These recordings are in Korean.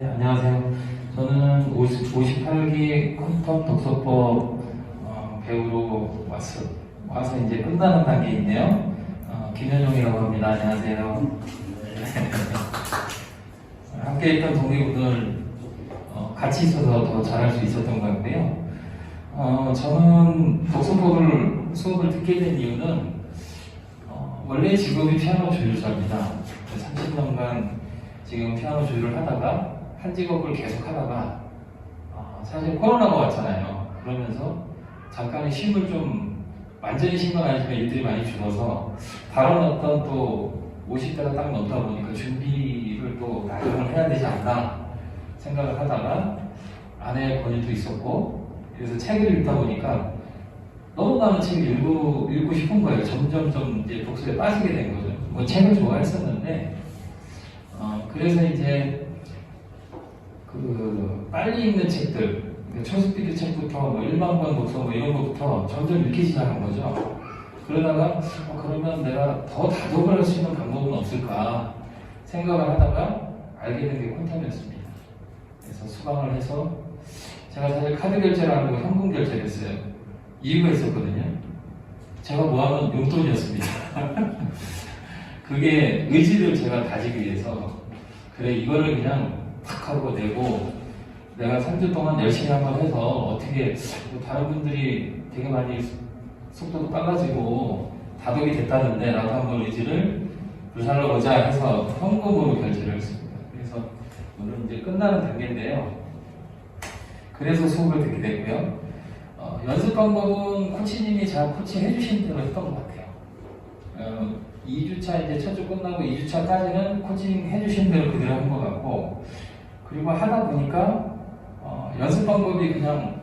네, 안녕하세요. 저는 50, 58기 컴퓨터 독서법 어, 배우로 왔어, 와서 이제 끝나는 단계에 있네요. 어, 김현용이라고 합니다. 안녕하세요. 함께 있던 동기분들 어, 같이 있어서 더 잘할 수 있었던 것 같고요. 어, 저는 독서법을 수업을 듣게 된 이유는 어, 원래 직업이 피아노 조율사입니다. 30년간 지금 피아노 조율을 하다가 한 직업을 계속 하다가 어, 사실 코로나가 왔잖아요. 그러면서 잠깐의 쉼을 좀 완전히 쉰 건 아니지만 일들이 많이 줄어서 다른 어떤 또 50대가 딱 넘다 보니까 준비를 또 나름을 해야 되지 않나 생각을 하다가 아내의 권유도 있었고 그래서 책을 읽다 보니까 너무 많은 책을 읽고, 읽고 싶은 거예요. 점점점 이제 독서에 빠지게 된 거죠. 뭐 책을 좋아했었는데 어, 그래서 이제 그 빨리 읽는 책들 초스피드 책부터 뭐 1만 권 독서 뭐 이런 것부터 점점 읽기 시작한 거죠. 그러다가 어, 그러면 내가 더 다독을 할 수 있는 방법은 없을까 생각을 하다가 알게 된 게 콘텀이었습니다. 그래서 수강을 해서 제가 사실 카드 결제를 안 하고 현금 결제를 했어요. 이유가 있었거든요. 제가 모아놓은 용돈이었습니다. 그게 의지를 제가 다지기 위해서 그래 이거를 그냥 탁 하고 내고 내가 3주 동안 열심히 한번 해서 어떻게 뭐 다른 분들이 되게 많이 속도도 빨라지고 다독이 됐다는데 나도 한번 의지를 불살러 보자 해서 현금으로 결제를 했습니다. 그래서 오늘 이제 끝나는 단계인데요. 그래서 수업을 듣게 됐고요. 어, 연습 방법은 코치님이 잘 코치해 주신 대로 했던 것 같아요. 어, 2주차 이제 첫 주 끝나고 2주차까지는 코칭 해주신 대로 그대로 한 것 같고 그리고 하다 보니까 어, 연습 방법이 그냥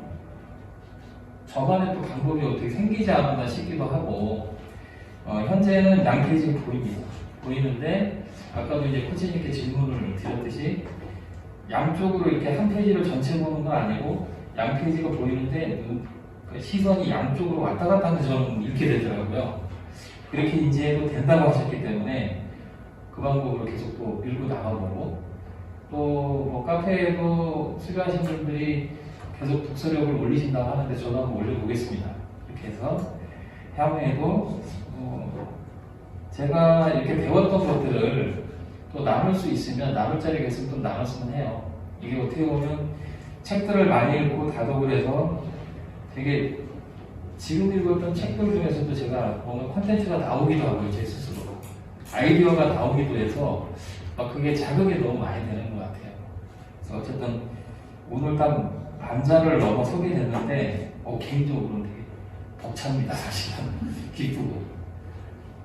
저만의 또 방법이 어떻게 생기지 않았나 싶기도 하고 어, 현재는 양 페이지가 보입니다. 보이는데 아까도 이제 코치님께 질문을 드렸듯이 양쪽으로 이렇게 한 페이지를 전체 보는 건 아니고 양 페이지가 보이는데 눈- 그 시선이 양쪽으로 왔다 갔다 하면서 저는 읽게 되더라고요. 그렇게 인지해도 된다고 하셨기 때문에 그 방법으로 계속 또 밀고 나가보고 또뭐 카페에도 수료하신 분들이 계속 독서력을 올리신다고 하는데 저도 한번 올려보겠습니다. 이렇게 해서 향후에도 어, 제가 이렇게 배웠던 것들을 또 나눌 수 있으면 나눌 자리가 있으면 또 나눴으면 해요. 이게 어떻게 보면 책들을 많이 읽고 다독을 해서 되게 지금 읽었던 책들 중에서도 제가 뭔가 콘텐츠가 나오기도 하고 제 스스로 아이디어가 나오기도 해서 막 그게 자극이 너무 많이 되는 것 같아요. 그래서 어쨌든 오늘 딱 반자를 넘어 서게 됐는데 어, 개인적으로는 되게 벅찹니다 사실은 기쁘고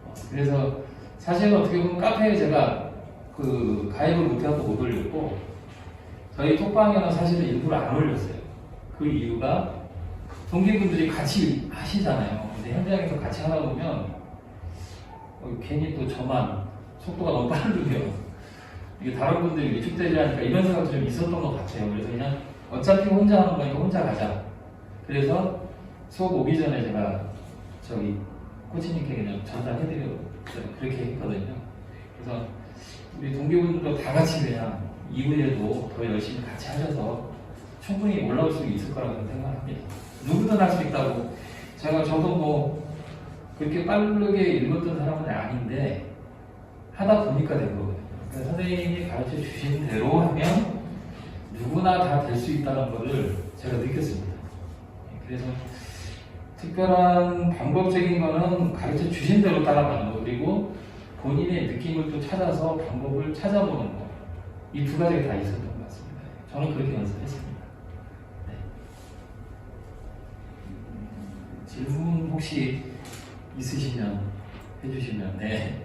어, 그래서 사실은 어떻게 보면 카페에 제가 그 가입을 못해서 못 올렸고 저희 톡방에는 사실은 일부러 안 올렸어요. 그 이유가 동기분들이 같이 하시잖아요. 근데 현장에서 같이 하다 보면 어, 괜히 또 저만 속도가 너무 빠르면 이게 다른 분들이 위축되지 않을까 이런 생각도 좀 있었던 것 같아요. 그래서 그냥 어차피 혼자 하는 거니까 혼자 가자. 그래서 수업 오기 전에 제가 저기 코치님께 그냥 전달해드려 그렇게 했거든요. 그래서 우리 동기분들도 다 같이 그냥 이후에도 더 열심히 같이 하셔서 충분히 올라올 수 있을 거라고 생각합니다. 누구든 할 수 있다고. 제가 저도 뭐 그렇게 빠르게 읽었던 사람은 아닌데 하다 보니까 된 거거든요. 그러니까 선생님이 가르쳐 주신 대로 하면 누구나 다 될 수 있다는 것을 제가 느꼈습니다. 그래서 특별한 방법적인 거는 가르쳐 주신 대로 따라가는 거 그리고 본인의 느낌을 또 찾아서 방법을 찾아보는 거. 이 두 가지가 다 있었던 것 같습니다. 저는 그렇게 연습했습니다. 네. 질문 혹시 있으시면 해주시면 네.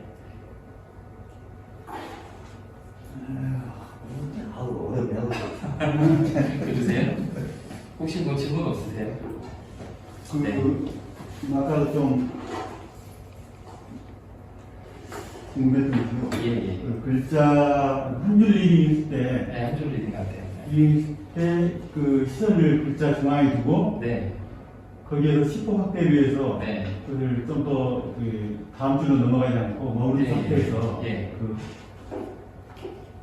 아우 어렵네요. 그러세요? 혹시 뭐 질문 없으세요? 그, 네. 그, 아까도 좀 궁금했던 게요. 예, 예. 그 글자 한줄 리딩 때, 네, 한 줄 리딩 같아요. 리딩 때그 시선을 글자 중앙에 두고 네, 거기에서 시포 확대를 위해서 네. 그걸 좀더 그 다음 줄로 넘어가지 않고 머무른 예, 상태에서 예. 그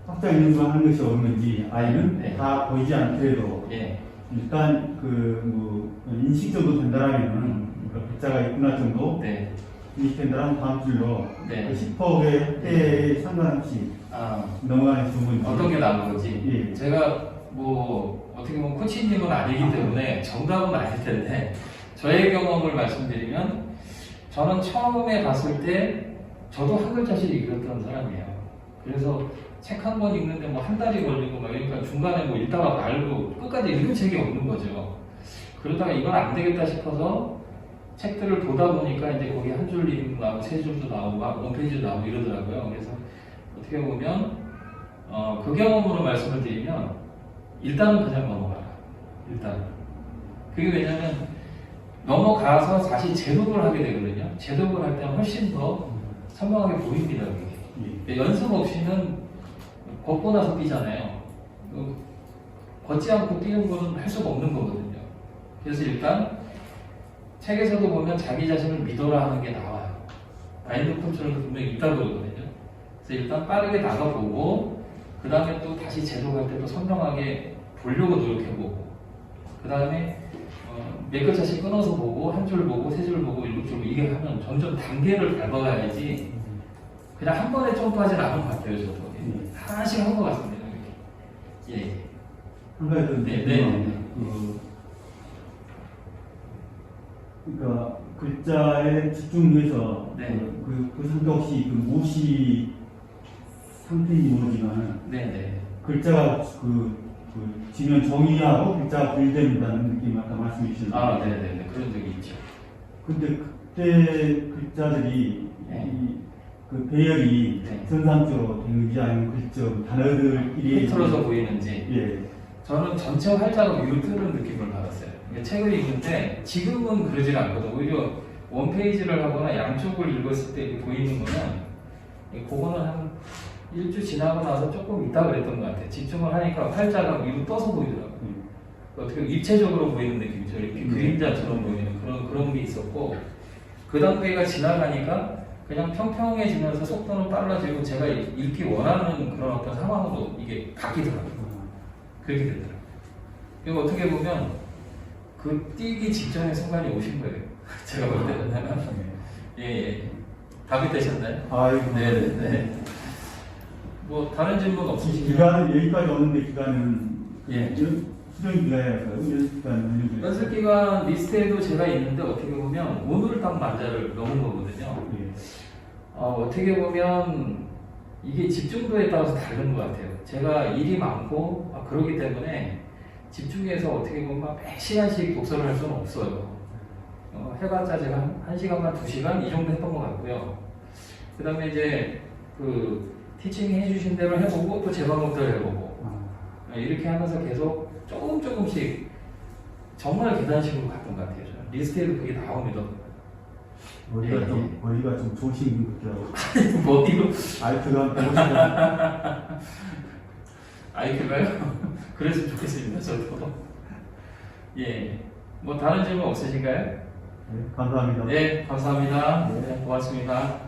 확장 인증서 하는 것이 옳은지 아니면 네. 다 보이지 않더라도 예. 일단 그뭐 인식 정도 된다라면 그 글자가 있구나 정도 네. 인식 된다면 다음 줄로 네. 그 10%의 획대에 상관없이 아, 넘어가는 주문이 어떤 게 나은 거지? 예. 제가 뭐 어떻게 보면 코치님은 아니기 때문에 정답은 아닐 텐데 저의 경험을 말씀드리면 저는 처음에 봤을 때 저도 한 글자씩 읽었던 사람이에요. 그래서 책 한 권 읽는데 뭐 한 달이 걸리고 막 이러니까 중간에 뭐 읽다가 말고 끝까지 읽은 책이 없는 거죠. 그러다가 이건 안 되겠다 싶어서 책들을 보다 보니까 이제 거기 한줄 읽는 나오고 세 줄도 나오고 막 원페이지도 나오고 이러더라고요. 그래서 어떻게 보면 어, 그 경험으로 말씀을 드리면 일단은 그냥 넘어가라. 일단 그게 왜냐면 넘어가서 다시 제독을 하게 되거든요. 제독을 할 때는 훨씬 더 선명하게 보입니다. 그게. 예. 연습 없이는 걷고 나서 뛰잖아요. 그 걷지 않고 뛰는 거는 할 수가 없는 거거든요. 그래서 일단 책에서도 보면 자기 자신을 믿어라 하는 게 나와요. 마인드 컨트롤도 분명히 있다고 그러거든요. 그래서 일단 빠르게 나가보고 그 다음에 또 다시 제독할 때도 선명하게 보려고 노력해보고 그 다음에 어, 몇 글자씩 끊어서 보고 한 줄 보고 세 줄 보고 일곱 줄 보고 이게 하면 점점 단계를 밟아가야지 그냥 한 번에 점프하진 않은 것 같아요 저도 네. 하나씩 한 것 같습니다 이렇게. 예. 한 가지 더 네, 네. 게, 그, 그러니까 글자에 집중해서 네. 그, 그, 그 상관없이 그 무엇이 상태인지 모르지만 네 네 글자가 그, 그 지면 정의하고 글자가 분리된다는 느낌 아까 말씀해 주셨는데 아 네 네 네 그런 적이 있죠 근데 그때 글자들이 네. 이, 그 배열이 네. 정상적으로 되는지 아니면 글자 단어들끼리 흐트러져 보이는지 예. 저는 전체 활자가 위로 뜨는 느낌을 받았어요. 이게 책을 읽는데 지금은 그러질 않거든. 오히려 원 페이지를 하거나 양쪽을 읽었을 때 보이는 거는 이 그거는 한 일주 지나고 나서 조금 있다 그랬던 것 같아요. 집중을 하니까 활자가 위로 떠서 보이더라고요. 예. 어떻게 입체적으로 보이는 느낌이죠. 이렇게 음. 그림자처럼 보이는 그런 그런 게 있었고 그 단계가 지나가니까 그냥 평평해지면서 속도는 빨라지고 제가 읽- 읽기 원하는 그런 어떤 상황으로 이게 바뀌더라고요. 그렇게 되더라고요. 그리고 어떻게 보면 그 뛰기 직전의 순간이 오신 거예요. 제가 볼 때는. 예, 예. 답이 되셨나요? 아이고. 네네 네. 뭐 다른 질문 없으시면 기간은 여기까지 오는데 기간은 예. 수정 기간이랄까요? 연습 기간 연습 연습 기간 리스트에도 제가 있는데 어떻게 보면 오늘 딱 만자를 넘은 거거든요. 예. 어, 어떻게 보면 이게 집중도에 따라서 다른 것 같아요. 제가 일이 많고 아, 그러기 때문에 집중해서 어떻게 보면 막 100시간씩 독서를 할 수는 없어요. 어, 해봤자 제가 한, 한 시간만 두 시간 이 정도 했던 것 같고요. 그 다음에 이제 그 티칭 해주신 대로 해보고 또 제 방법대로 해보고 아, 어, 이렇게 하면서 계속 조금 조금씩 정말 계단식으로 갔던 것 같아요. 저는. 리스트에도 그게 나옵니다. 머리가 예, 좀 머리가 좀 좋으신 분 같더라고. 머리로 아이트가 한 150년. 아이큐가요? 그랬으면 좋겠습니다, 저도. 예. 뭐 다른 질문 없으신가요? 네, 감사합니다. 네, 감사합니다. 네. 네, 고맙습니다.